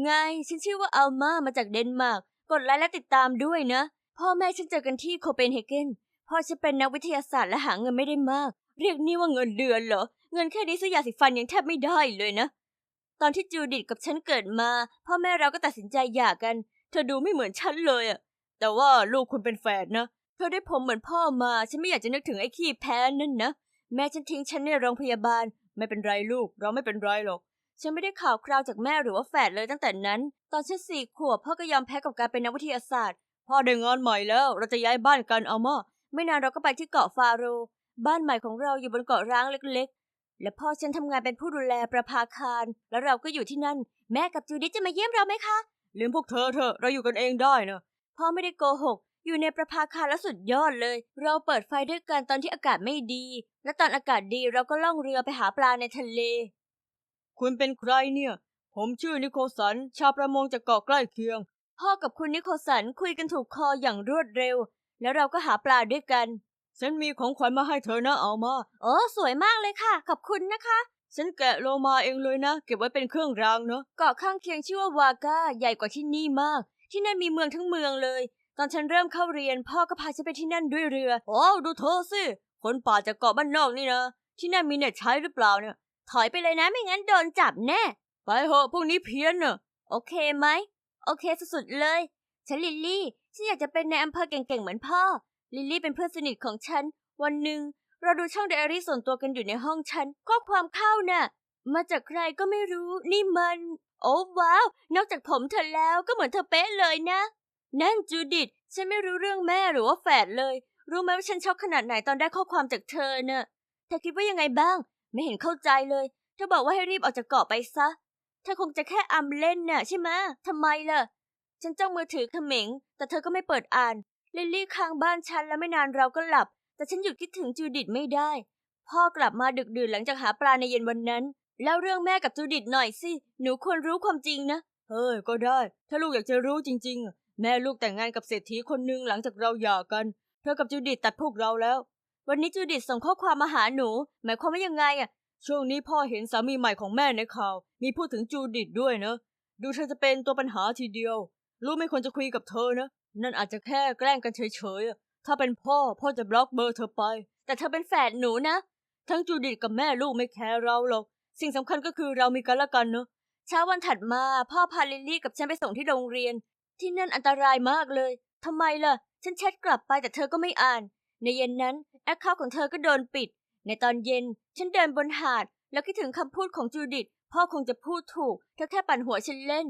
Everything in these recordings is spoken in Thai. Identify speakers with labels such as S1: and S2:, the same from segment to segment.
S1: ไง ฉันชื่อว่าอัลมามาจากเดนมาร์ก กดไลค์และติดตามด้วยนะ พ่อแม่ฉันเจอกันที่โคเปนเฮเกน พ่อฉันเป็นนักวิทยาศาสตร์และหาเงินไม่ได้มาก เรียกนี่ว่าเงินเดือนเหรอ เงินแค่นี้ซื้อยาสีฟันยังแทบไม่ได้เลยนะ ตอนที่จูดิตกับฉันเกิดมา พ่อแม่เราก็ตัดสินใจหย่ากัน เธอดูไม่เหมือนฉันเลยอะ แต่ว่าลูกคุณเป็นแฝดนะ เธอได้ผมเหมือนพ่อมา ฉันไม่อยากจะนึกถึงไอ้ขี้แพ้นั่นนะ แม่ฉันทิ้งฉันในโรงพยาบาล ไม่เป็นไรลูก เราไม่เป็นไรหรอก ฉันไม่ได้ข่าวคราวจากแม่หรือว่าแฝดเลยตั้งแต่นั้น ตอนฉันสี่ขวบพ่อก็ยอมแพ้กับการเป็นนักวิทยาศาสตร์ พ่อได้งานใหม่แล้วเราจะย้ายบ้านกันเอามาไม่นานเราก็ไปที่เกาะฟาโรห์บ้านใหม่ของเราอยู่บนเกาะร้างเล็กๆ และพ่อฉันทำงานเป็นผู้ดูแลประภาคาร แล้วเราก็อยู่ที่นั่น แม่กับจูดิตจะมาเยี่ยมเราไหมคะลืมพวกเธอเถอะเราอยู่กันเองได้นะพ่อไม่ได้โกหก อยู่ในประภาคารแล้วสุดยอดเลย เราเปิดไฟด้วยกันตอนที่อากาศไม่ดี และตอนอากาศดีเราก็ล่องเรือไปหาปลาในทะเล คุณเป็นใครเนี่ย ผมชื่อนิโคสัน ชาวประมงจากเกาะใกล้เคียง พ่อกับคุณนิโคสันคุยกันถูกคออย่างรวดเร็ว แล้วเราก็หาปลาด้วยกัน ฉันมีของขวัญมาให้เธอนะเอามาโอ้สวยมากเลยค่ะ ขอบคุณนะคะ ฉันแกะโลมาเองเลยนะ เก็บไว้เป็นเครื่องรางเนาะ เกาะข้างเคียงชื่อว่าวาก้าใหญ่กว่าที่นี่มาก ที่นั่นมีเมืองทั้งเมืองเลย ตอนฉันเริ่มเข้าเรียน พ่อก็พาฉันไปที่นั่นด้วยเรือ โอ้ดูเธอสิ คนป่าจากเกาะบ้านนอกนี่นะ ที่นั่นมีเน็ตใช้หรือเปล่าเนี่ย ถอยไปเลยนะไม่งั้นโดนจับแน่ ไปเหอะพวกนี้เพี้ยนเนอะโอเคไหม โอเคสุดๆเลย ฉันลิลลี่ ฉันอยากจะเป็นในอำเภอเก่งๆเหมือนพ่อ ลิลลี่เป็นเพื่อนสนิทของฉัน วันหนึ่งเราดูช่องไดอารี่ส่วนตัวกันอยู่ในห้องฉัน ข้อความเข้าน่ะ มาจากใครก็ไม่รู้ นี่มัน โอ้ว้าว นอกจากผมเธอแล้วก็เหมือนเธอเป๊ะเลยนะ นั่นจูดิต ฉันไม่รู้เรื่องแม่หรือว่าแฝดเลย รู้ไหมว่าฉันช็อกขนาดไหนตอนได้ข้อความจากเธอเน่ะเธอคิดว่ายังไงบ้าง ไม่เห็นเข้าใจเลยเธอบอกว่าให้รีบออกจากเกาะไปซะเธอคงจะแค่อำเล่นน่ะใช่ไหมทำไมล่ะ ฉันจ้องมือถือเขม็ง แต่เธอก็ไม่เปิดอ่านลิลลี่ค้างบ้านฉันแล้วไม่นานเราก็หลับ แต่ฉันหยุดคิดถึงจูดิตไม่ได้ พ่อกลับมาดึกดื่นหลังจากหาปลาในเย็นวันนั้นเล่าเรื่องแม่กับจูดิตหน่อยสิ หนูควรรู้ความจริงนะ เฮ้ย ก็ได้ ถ้าลูกอยากจะรู้จริง ๆ แม่ลูกแต่งงานกับเศรษฐีคนหนึ่งหลังจากเราหย่ากัน เธอกับจูดิตตัดพวกเราแล้ว วันนี้จูดิตส่งข้อความมาหาหนู หมายความว่ายังไงอะช่วงนี้พ่อเห็นสามีใหม่ของแม่ในข่าว มีพูดถึงจูดิตด้วยเนอะดูเธอจะเป็นตัวปัญหาทีเดียวลูกไม่ควรจะคุยกับเธอนะ นั่นอาจจะแค่แกล้งกันเฉยๆอะถ้าเป็นพ่อพ่อจะบล็อกเบอร์เธอไป แต่เธอเป็นแฝดหนูนะ ทั้งจูดิตกับแม่ลูกไม่แคร์เราหรอก สิ่งสำคัญก็คือเรามีกันและกันเนอะเช้าวันถัดมาพ่อพาลิลลี่กับฉันไปส่งที่โรงเรียน ที่นั่นอันตรายมากเลยทำไมล่ะ ฉันแชทกลับไปแต่เธอก็ไม่อ่าน ในเย็นนั้นแอคเคาท์ของเธอก็โดนปิด ในตอนเย็นฉันเดินบนหาด แล้วคิดถึงคำพูดของจูดิตพ่อคงจะพูดถูกเธอแค่ปั่นหัวฉันเล่น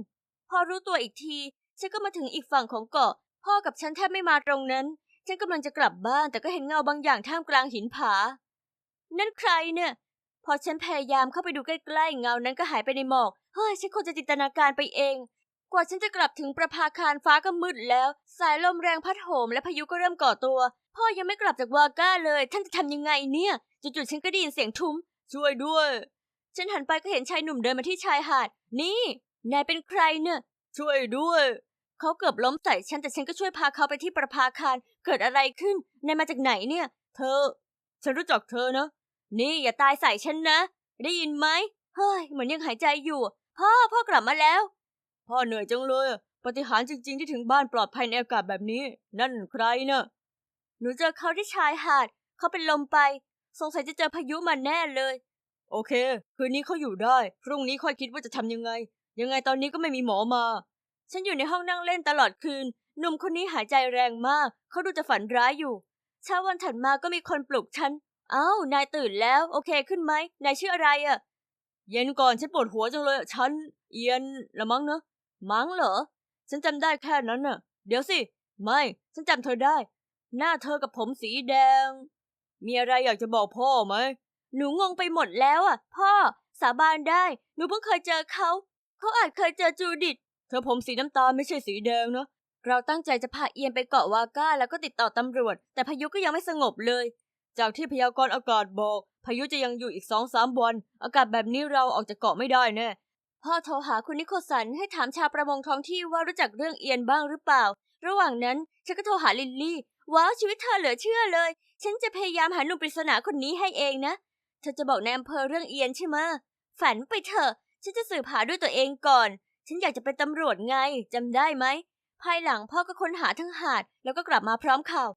S1: พอรู้ตัวอีกที ฉันก็มาถึงอีกฝั่งของเกาะ พ่อกับฉันแทบไม่มาตรงนั้น ฉันกำลังจะกลับบ้านแต่ก็เห็นเงาบางอย่างท่ามกลางหินผา นั่นใครเนี่ย พอฉันพยายามเข้าไปดูใกล้ๆเงานั้นก็หายไปในหมอก เฮ้ยฉันคงจะจินตนาการไปเอง กว่าฉันจะกลับถึงประภาคารฟ้าก็มืดแล้ว สายลมแรงพัดโหมและพายุก็เริ่มก่อตัว พ่อยังไม่กลับจากวาก้าเลย ท่านจะทำยังไงเนี่ยจู่ๆฉันก็ได้ยินเสียงทุ้ม ช่วยด้วย ฉันหันไปก็เห็นชายหนุ่มเดินมาที่ชายหาด นี่ นายเป็นใครเนี่ย ช่วยด้วย เขาเกือบล้มใส่ฉันแต่ฉันก็ช่วยพาเขาไปที่ประภาคาร เกิดอะไรขึ้น นายมาจากไหนเนี่ย เธอ ฉันรู้จักเธอนะ นี่อย่าตายใส่ฉันนะ ได้ยินไหม เฮ้ยเหมือนยังหายใจอยู่ พ่อพ่อกลับมาแล้ว พ่อเหนื่อยจังเลยปฏิหารจริง ๆ ที่ถึงบ้านปลอดภัยในอากาศแบบนี้ นั่นใครเนะ่ะหนูเจอเขาที่ชายหาด เขาเป็นลมไป สงสัยจะเจอพายุมาแน่เลย โอเค คืนนี้เขาอยู่ได้ พรุ่งนี้ค่อยคิดว่าจะทำยังไง ยังไงตอนนี้ก็ไม่มีหมอมา ฉันอยู่ในห้องนั่งเล่นตลอดคืน หนุ่มคนนี้หายใจแรงมาก เขาดูจะฝันร้ายอยู่ เช้าวันถัดมาก็มีคนปลุกฉัน เอ้า นายตื่นแล้ว โอเคขึ้นไหม นายชื่ออะไรอะเย็นก่อนฉันปวดหัวจังเลย ฉันเอียนละมั้งเนอะ มั้งเหรอ ฉันจำได้แค่นั้นน่ะ เดี๋ยวสิ ไม่ ฉันจำเธอได้ หน้าเธอกับผมสีแดง มีอะไรอยากจะบอกพ่อไหม หนูงงไปหมดแล้วอะ พ่อ สาบานได้ หนูเพิ่งเคยเจอเขา เขาอาจเคยเจอจูดิต เธอผมสีน้ำตาลไม่ใช่สีแดงเนอะเราตั้งใจจะพาเอียนไปเกาะวาก้าแล้วก็ติดต่อตำรวจ แต่พายุก็ยังไม่สงบเลย จากที่พยากรณ์อากาศบอก พายุจะยังอยู่อีกสองสามวัน อากาศแบบนี้เราออกจากเกาะไม่ได้แน่ พ่อโทรหาคุณนิโคสันให้ถามชาวประมงท้องที่ว่ารู้จักเรื่องเอียนบ้างหรือเปล่า ระหว่างนั้นฉันก็โทรหาลิลลี่ ว้าวชีวิตเธอเหลือเชื่อเลย ฉันจะพยายามหาหนุ่มปริศนาคนนี้ให้เองนะ เธอจะบอกในอำเภอเรื่องเอียนใช่ไหมฝันไปเถอะ ฉันจะสืบหาด้วยตัวเองก่อน ฉันอยากจะเป็นตำรวจไงจำได้ไหม ภายหลังพ่อก็ค้นหาทั้งหาด แล้วก็กลับมาพร้อมข่าว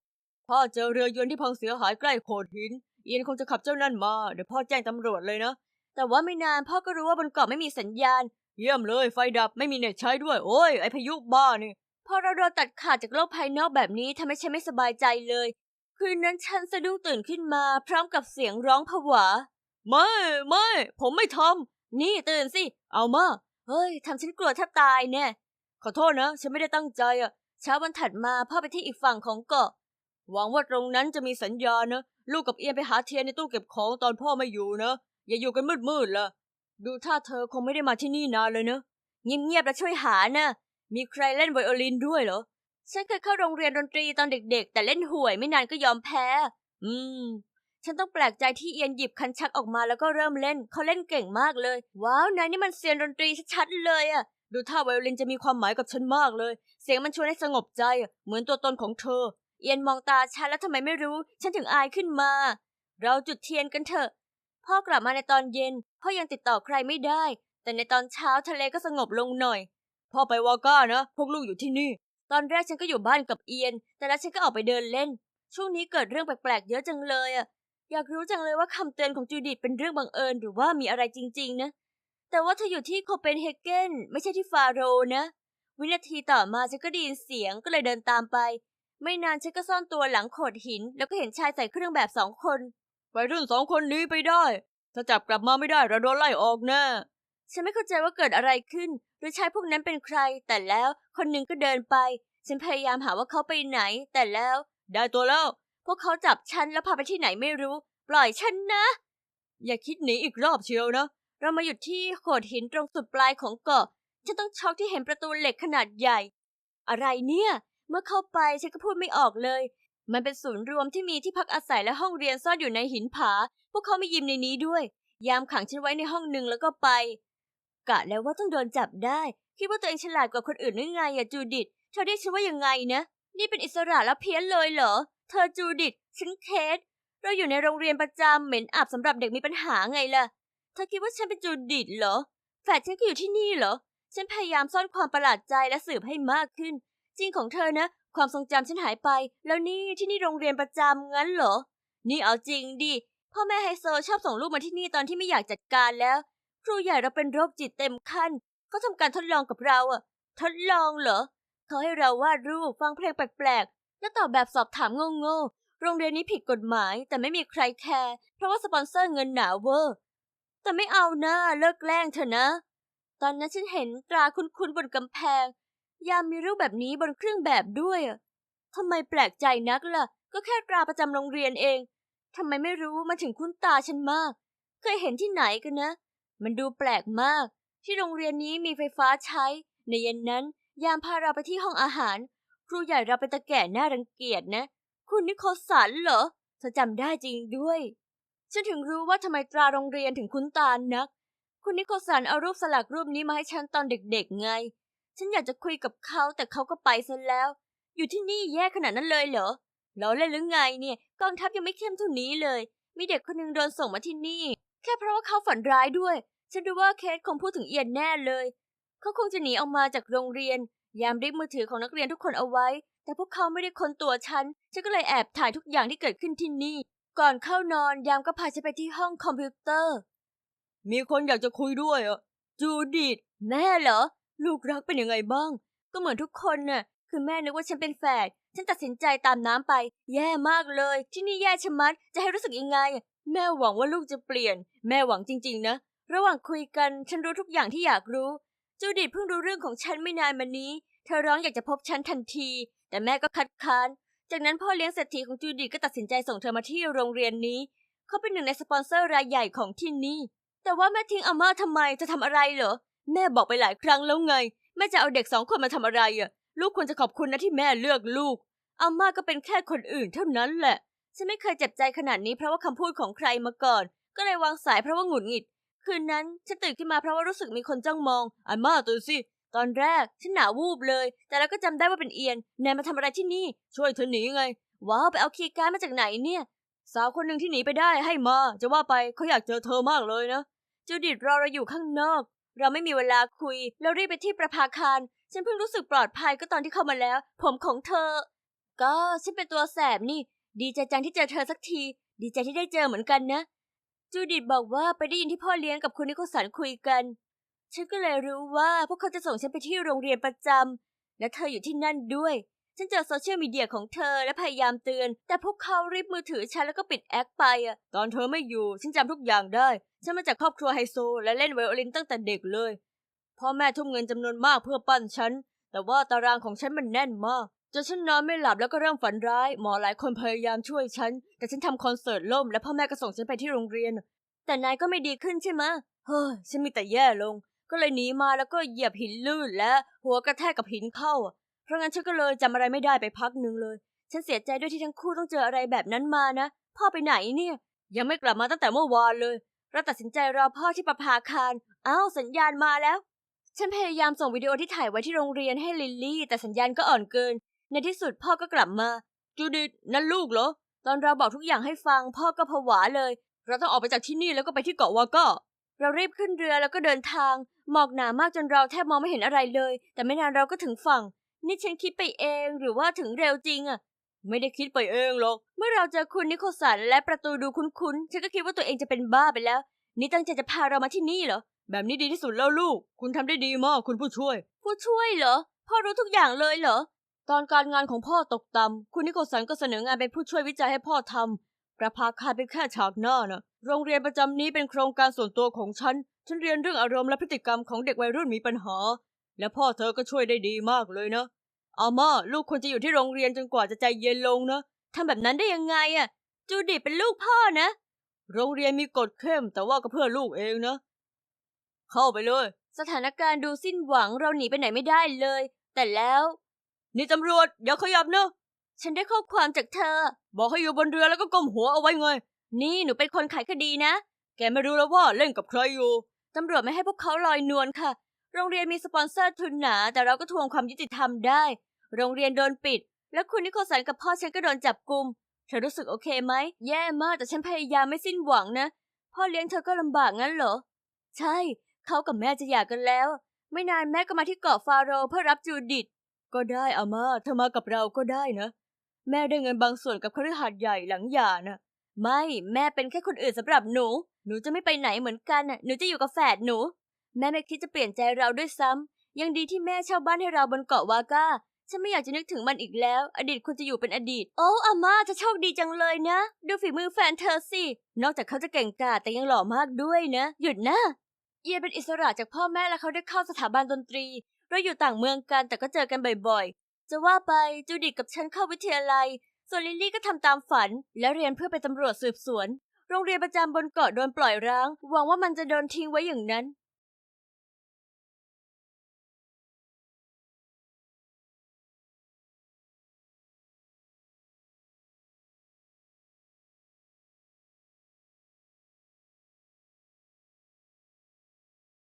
S1: พ่อเจอเรือยนต์ที่พังเสียหายใกล้โขดหิน เอียนคงจะขับเจ้านั่นมา เดี๋ยวพ่อแจ้งตำรวจเลยนะ แต่ว่าไม่นานพ่อก็รู้ว่าบนเกาะไม่มีสัญญาณ เยี่ยมเลยไฟดับไม่มีเน็ตใช้ด้วยโอ้ยไอพายุบ้านี่พอเราโดนตัดขาดจากโลกภายนอกแบบนี้ทำให้ฉันไม่สบายใจเลย คืนนั้นฉันสะดุ้งตื่นขึ้นมา พร้อมกับเสียงร้องผวา ไม่ไม่ ผมไม่ทำนี่ตื่นสิ เอามาเฮ้ยทำฉันกลัวแทบตายแน่ขอโทษนะ ฉันไม่ได้ตั้งใจอะเช้าวันถัดมาพ่อไปที่อีกฝั่งของเกาะหวังว่าตรงนั้นจะมีสัญญาณนะ ลูกกับเอียนไปหาเทียนในตู้เก็บของตอนพ่อไม่อยู่นะ อย่าอยู่กันมืดๆล่ะดูท่าเธอคงไม่ได้มาที่นี่นานเลยเนอะเงียบๆแล้วช่วยหานะมีใครเล่นไวโอลินด้วยเหรอ ฉันเคยเข้าโรงเรียนดนตรีตอนเด็ก ๆ แต่เล่นห่วยไม่นานก็ยอมแพ้ อืม ฉันต้องแปลกใจที่เอียนหยิบคันชักออกมาแล้วก็เริ่มเล่น เขาเล่นเก่งมากเลย ว้าวนายนี่มันเซียนดนตรีชัดๆเลยอะดูท่าไวโอลินจะมีความหมายกับฉันมากเลย เสียงมันชวนให้สงบใจอะเหมือนตัวตนของเธอ เอียนมองตาฉันแล้วทำไมไม่รู้ ฉันถึงอายขึ้นมา เราจุดเทียนกันเถอะ พ่อกลับมาในตอนเย็น พ่อยังติดต่อใครไม่ได้ แต่ในตอนเช้าทะเลก็สงบลงหน่อย พ่อไปวาก้านะ พวกลูกอยู่ที่นี่ ตอนแรกฉันก็อยู่บ้านกับเอียน แต่แล้วฉันก็ออกไปเดินเล่น ช่วงนี้เกิดเรื่องแปลกๆเยอะจังเลยอะอยากรู้จังเลยว่าคำเตือนของจูดิตเป็นเรื่องบังเอิญหรือว่ามีอะไรจริง ๆ นะ แต่ว่าเธออยู่ที่โคเปนเฮเกนไม่ใช่ที่ฟาโรนะ วินาทีต่อมาฉันก็ได้ยินเสียงก็เลยเดินตามไป ไม่นานฉันก็ซ่อนตัวหลังโขดหิน แล้วก็เห็นชายใส่เครื่องแบบสองคน วัยรุ่นสองคนนี้ไปได้ ถ้าจับกลับมาไม่ได้เราโดนไล่ออกแน่ ฉันไม่เข้าใจว่าเกิดอะไรขึ้น หรือชายพวกนั้นเป็นใคร แต่แล้วคนหนึ่งก็เดินไป ฉันพยายามหาว่าเขาไปไหน แต่แล้ว ได้ตัวแล้ว พวกเขาจับฉันแล้วพาไปที่ไหนไม่รู้ ปล่อยฉันนะ อย่าคิดหนีอีกรอบเชียวนะ เรามาหยุดที่โขดหินตรงสุดปลายของเกาะ ฉันต้องช็อกที่เห็นประตูเหล็กขนาดใหญ่ อะไรเนี่ย เมื่อเข้าไปฉันก็พูดไม่ออกเลย มันเป็นศูนย์รวมที่มีที่พักอาศัยและห้องเรียนซ่อนอยู่ในหินผา พวกเขาไม่ยิมในนี้ด้วย ยามขังฉันไว้ในห้องหนึ่งแล้วก็ไป กะแล้วว่าต้องโดนจับได้ คิดว่าตัวเองฉลาดกว่าคนอื่นหรือไงอะจูดิตเธอเรียกฉันว่ายังไงนะ นี่เป็นอิสระแล้วเพี้ยนเลยเหรอ เธอจูดิตฉันเคสเราอยู่ในโรงเรียนประจำเหม็นอับสำหรับเด็กมีปัญหาไงล่ะ เธอคิดว่าฉันเป็นจูดิตเหรอ แฝดฉันก็อยู่ที่นี่เหรอ ฉันพยายามซ่อนความประหลาดใจและสืบให้มากขึ้น จริงของเธอนะ ความทรงจำฉันหายไป แล้วนี่ที่นี่โรงเรียนประจำงั้นเหรอ นี่เอาจริงดิ พ่อแม่ไฮโซชอบส่งลูกมาที่นี่ตอนที่ไม่อยากจัดการแล้ว ครูใหญ่เราเป็นโรคจิตเต็มขั้น เขาทำการทดลองกับเราอะทดลองเหรอ เขาให้เราวาดรูปฟังเพลงแปลกๆ แล้วตอบแบบสอบถามโง่ๆ โรงเรียนนี้ผิดกฎหมาย แต่ไม่มีใครแคร์ เพราะว่าสปอนเซอร์เงินหนาเวอร์ แต่ไม่เอานะเลิกแกล้งเถอะนะ ตอนนั้นฉันเห็นตราคุ้นๆบนกำแพง ยามมีรูปแบบนี้บนเครื่องแบบด้วยอะทำไมแปลกใจนักล่ะ ก็แค่ตราประจำโรงเรียนเองทำไมไม่รู้มาถึงคุ้นตาฉันมาก เคยเห็นที่ไหนกันนะ มันดูแปลกมาก ที่โรงเรียนนี้มีไฟฟ้าใช้ ในเย็นนั้น ยามพาเราไปที่ห้องอาหาร ครูใหญ่เราเป็นตะแก่หน่ารังเกียจนะ คุณนิโคสันเหรอเธอจำได้จริงด้วยฉันถึงรู้ว่าทำไมตราโรงเรียนถึงคุ้นตานัก คุณนิโคสันเอารูปสลักรูปนี้มาให้ฉันตอนเด็กๆไง ฉันอยากจะคุยกับเขาแต่เขาก็ไปซะแล้ว อยู่ที่นี่แย่ขนาดนั้นเลยเหรอล้อเล่นหรือไงเนี่ยกองทัพยังไม่เข้มเท่านี้เลย มีเด็กคนหนึงโดนส่งมาที่นี่ แค่เพราะว่าเขาฝันร้ายด้วย ฉันรู้ว่าเคสคงพูดถึงเอียนแน่เลย เขาคงจะหนีออกมาจากโรงเรียน ยามริบมือถือของนักเรียนทุกคนเอาไว้ แต่พวกเขาไม่ได้ค้นตัวฉัน ฉันก็เลยแอบถ่ายทุกอย่างที่เกิดขึ้นที่นี่ ก่อนเข้านอนยามก็พาฉันไปที่ห้องคอมพิวเตอร์ มีคนอยากจะคุยด้วยอะจูดิตแม่เหรอ ลูกรักเป็นยังไงบ้าง ก็เหมือนทุกคนน่ะ คือแม่นึกว่าฉันเป็นแฝด ฉันตัดสินใจตามน้ำไป แย่มากเลย ที่นี่แย่ชะมัด จะให้รู้สึกยังไง แม่หวังว่าลูกจะเปลี่ยน แม่หวังจริง ๆ นะ ระหว่างคุยกัน ฉันรู้ทุกอย่างที่อยากรู้ จูดิตเพิ่งรู้เรื่องของฉันไม่นานมานี้ เธอร้องอยากจะพบฉันทันที แต่แม่ก็คัดค้าน จากนั้นพ่อเลี้ยงเศรษฐีของจูดิตก็ตัดสินใจส่งเธอมาที่โรงเรียนนี้ เขาเป็นหนึ่งในสปอนเซอร์รายใหญ่ของที่นี่ แต่ว่าแม่ทิ้งอาม่าทำไม จะทำอะไรเหรอ แม่บอกไปหลายครั้งแล้วไง แม่จะเอาเด็กสองคนมาทำอะไรอะ ลูกควรจะขอบคุณนะที่แม่เลือกลูก อาม่าก็เป็นแค่คนอื่นเท่านั้นแหละ ฉันไม่เคยเจ็บใจขนาดนี้เพราะว่าคำพูดของใครมาก่อน ก็เลยวางสายเพราะว่าหงุดหงิด คืนนั้นฉันตื่นขึ้นมาเพราะว่ารู้สึกมีคนจ้องมอง อาม่าตื่นสิ ตอนแรกฉันหนาวูบเลย แต่แล้วก็จำได้ว่าเป็นเอียนแนนมาทำอะไรที่นี่ ช่วยเธอหนีไง ว้าวไปเอาคีย์การ์ดมาจากไหนเนี่ย สาวคนหนึ่งที่หนีไปได้ให้มา จะว่าไปเขาอยากเจอเธอมากเลยนะจูดิตรอเราอยู่ข้างนอก เราไม่มีเวลาคุย เรารีบไปที่ประภาคาร ฉันเพิ่งรู้สึกปลอดภัยก็ตอนที่เข้ามาแล้ว ผมของเธอ ก็ฉันเป็นตัวแสบนี่ ดีใจจังที่เจอเธอสักที ดีใจที่ได้เจอเหมือนกันนะ จูดิตบอกว่าไปได้ยินที่พ่อเลี้ยงกับคุณนิโคสันคุยกัน ฉันก็เลยรู้ว่าพวกเขาจะส่งฉันไปที่โรงเรียนประจำและเธออยู่ที่นั่นด้วย ฉันเจอโซเชียลมีเดียของเธอและพยายามเตือน แต่พวกเขารีบมือถือฉันแล้วก็ปิดแอคไปอะ ตอนเธอไม่อยู่ ฉันจำทุกอย่างได้ ฉันมาจากครอบครัวไฮโซ และเล่นไวโอลินตั้งแต่เด็กเลย พ่อแม่ทุ่มเงินจำนวนมากเพื่อปั้นฉัน แต่ว่าตารางของฉันมันแน่นมากจนฉันนอนไม่หลับแล้วก็เริ่มฝันร้าย หมอหลายคนพยายามช่วยฉัน แต่ฉันทำคอนเสิร์ตล่ม และพ่อแม่ก็ส่งฉันไปที่โรงเรียน แต่นายก็ไม่ดีขึ้นใช่ไหมเฮ้ยฉันมีแต่แย่ลง ก็เลยหนีมาแล้วก็เหยียบหินลื่นและ หัวกระแทกกับหินเข้า เพราะงั้นฉันก็เลยจำอะไรไม่ได้ไปพักหนึ่งเลย ฉันเสียใจด้วยที่ทั้งคู่ต้องเจออะไรแบบนั้นมานะ พ่อไปไหนเนี่ย ยังไม่กลับมาตั้งแต่เมื่อวานเลย เราตัดสินใจรอพ่อที่ประภาคารอ้าวสัญญาณมาแล้ว ฉันพยายามส่งวิดีโอที่ถ่ายไว้ที่โรงเรียนให้ลิลลี่ แต่สัญญาณก็อ่อนเกิน ในที่สุดพ่อก็กลับมา จูดิตนั่นลูกเหรอ ตอนเราบอกทุกอย่างให้ฟัง พ่อก็ผวาเลย เราต้องออกไปจากที่นี่แล้วก็ไปที่เกาะวาก้าเรารีบขึ้นเรือแล้วก็เดินทาง หมอกหนามากจนเราแทบมองไม่เห็นอะไรเลย แต่ไม่นานเราก็ถึงฝั่ง นี่ฉันคิดไปเองหรือว่าถึงเร็วจริงอะไม่ได้คิดไปเองหรอก เมื่อเราเจอคุณนิโคสันและประตูดูคุ้นๆ ฉันก็คิดว่าตัวเองจะเป็นบ้าไปแล้ว นี่ตั้งใจจะพาเรามาที่นี่เหรอ แบบนี้ดีที่สุดแล้วลูก คุณทำได้ดีมากคุณผู้ช่วย ผู้ช่วยเหรอ พ่อรู้ทุกอย่างเลยเหรอ ตอนการงานของพ่อตกต่ำคุณนิโคสันก็เสนองานเป็นผู้ช่วยวิจัยให้พ่อทำประภาคาเป็นแค่ฉากหน้านะโรงเรียนประจำนี้เป็นโครงการส่วนตัวของฉัน ฉันเรียนเรื่องอารมณ์และพฤติกรรมของเด็กวัยรุ่นมีปัญหา และพ่อเธอก็ช่วยได้ดีมากเลยนะ อาม่าลูกควรจะอยู่ที่โรงเรียนจนกว่าจะใจเย็นลงนะทำแบบนั้นได้ยังไงอะจูดิเป็นลูกพ่อนะ โรงเรียนมีกฎเข้มแต่ว่าก็เพื่อลูกเองนะ เข้าไปเลย สถานการณ์ดูสิ้นหวังเราหนีไปไหนไม่ได้เลย แต่แล้ว นี่ตำรวจอย่าขยับนะฉันได้ข้อความจากเธอ บอกให้อยู่บนเรือแล้วก็ก้มหัวเอาไว้ไง นี่หนูเป็นคนขายคดีนะ แกไม่รู้แล้วว่าเล่นกับใครอยู่ ตำรวจไม่ให้พวกเขาลอยนวลค่ะ โรงเรียนมีสปอนเซอร์ทุนหนา แต่เราก็ทวงความยุติธรรมได้ โรงเรียนโดนปิด และคุณนิโคสันกับพ่อฉันก็โดนจับกุมเธอรู้สึกโอเคไหม แย่มากแต่ฉันพยายามไม่สิ้นหวังนะ พ่อเลี้ยงเธอก็ลำบากงั้นเหรอ ใช่ เขากับแม่จะหย่ากันแล้ว ไม่นานแม่ก็มาที่เกาะฟาโรเพื่อรับจูดิต ก็ได้อาม่าเธอมากับเราก็ได้นะ แม่ได้เงินบางส่วนกับคฤหาสน์ใหญ่หลังหย่านะไม่ แม่เป็นแค่คนอื่นสำหรับหนู หนูจะไม่ไปไหนเหมือนกันน่ะ หนูจะอยู่กับแฝดหนู แม่ไม่คิดจะเปลี่ยนใจเราด้วยซ้ำยังดีที่แม่เช่าบ้านให้เราบนเกาะวาก้า ฉันไม่อยากจะนึกถึงมันอีกแล้ว อดีตควรจะอยู่เป็นอดีต โอ้อาม่าจะโชคดีจังเลยนะ ดูฝีมือแฟนเธอสิ นอกจากเขาจะเก่งกาจแต่ยังหล่อมากด้วยนะ หยุดนะ เยเป็นอิสระจากพ่อแม่และเขาได้เข้าสถาบันดนตรี เราอยู่ต่างเมืองกันแต่ก็เจอกันบ่อยๆ จะว่าไปจูดิตกับฉันเข้าวิทยาลัย ส่วนลิลลี่ก็ทำตามฝัน และเรียนเพื่อเป็นตำรวจสืบสวน โรงเรียนประจำบนเกาะโดนปล่อยร้าง หวังว่ามันจะโดนทิ้งไว้อย่างนั้น